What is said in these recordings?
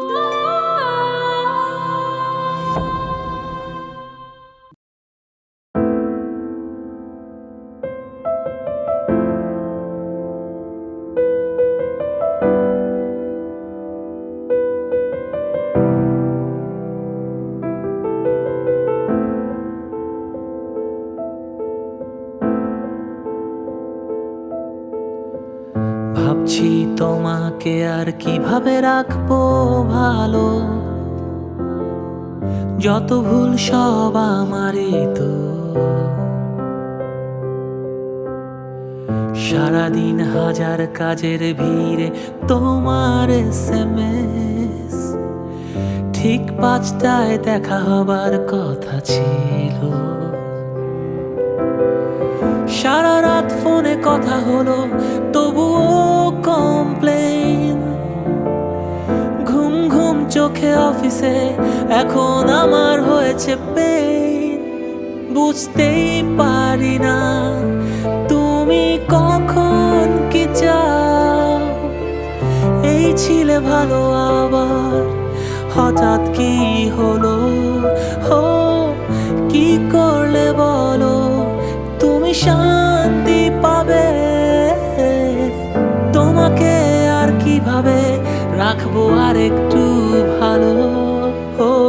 Oh. তোমাকে আর কীভাবে রাখব ভালো? যত ভুল সব আমারই তো। সারাদিন হাজার কাজের ভিড়ে তোমার এসএমএস। ঠিক পাঁচটায় দেখা হবার কথা ছিল। সারা রাত ফোনে কথা হলো, তবুও কমপ্লেন ঘুম ঘুম চোখে অফিসে, এখন আমার হয়েছে পেন বুঝতেই পারি না, তুমি কখন কি চাও? এই ছিলে ভালো আবার, হঠাৎ কি হলো? হো, কি করলে বলো? তুমি শান্তি কীভাবে রাখব আর একটু ভালো? ও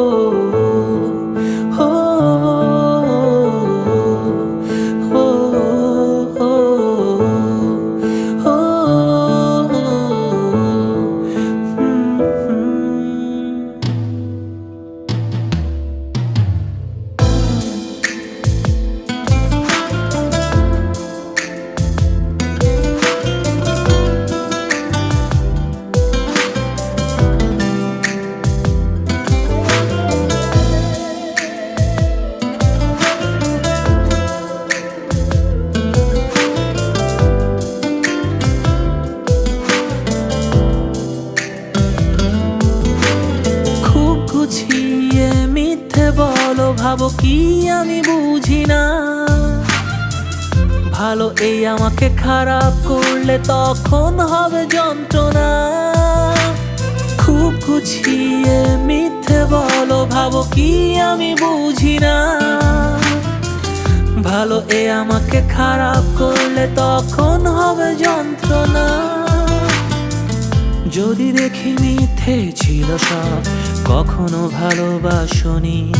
ভাবো কি আমি বুঝি না। ভালো এই আমাকে খারাপ করলে তখন হবে যন্ত্রণা। খুব গুছিয়ে মিথ্যে বলো, ভাবো কি আমি বুঝি না। ভালো এ আমাকে খারাপ করলে তখন হবে যন্ত্রণা। যদি দেখি মিথ্যে ছিল সব, কখনো ভালোবাসনি।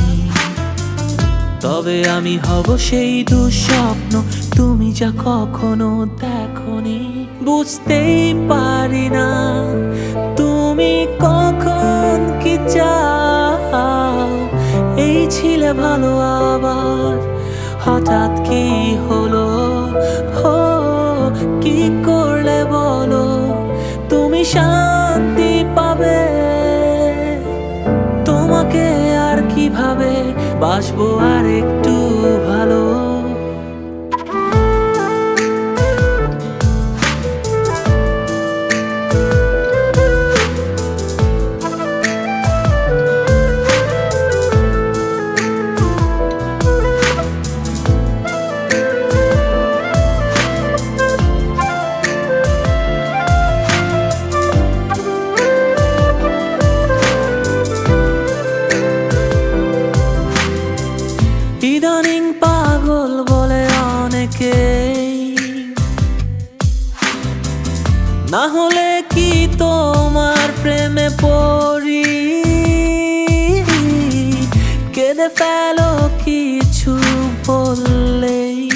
তবে আমি হব সেই দুঃস্বপ্ন তুমি যা কখনো দেখনি। বুঝতেই পারি না তুমি কখন কি চাও। এই ছিলে ভালো আবার, হঠাৎ কি হলো? হো, কি কীভাবে বাসবো আর একটু না হলে কি তোমার প্রেমে পড়ি? কেঁদে ফেলো কিছু বললেই।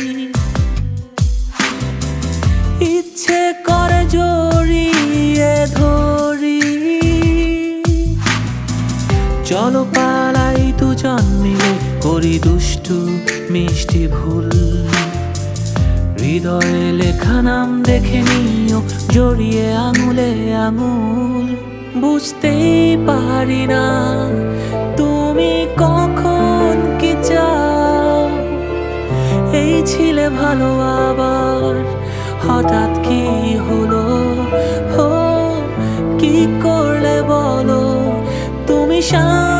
ইচ্ছে করে জড়িয়ে ধরি। চলো পালাই দুজন মিলে করি দুষ্টু মিষ্টি ভুল। হৃদয়ে লেখা নাম দেখে নিও জড়িয়ে আঙুলে আঙুল। বুঝতেই পারি না, তুমি কখন কি চাও? এই ছিলে ভালো আবার, হঠাৎ কি হলো? হো, কি করলে বলো? তুমি শান্তি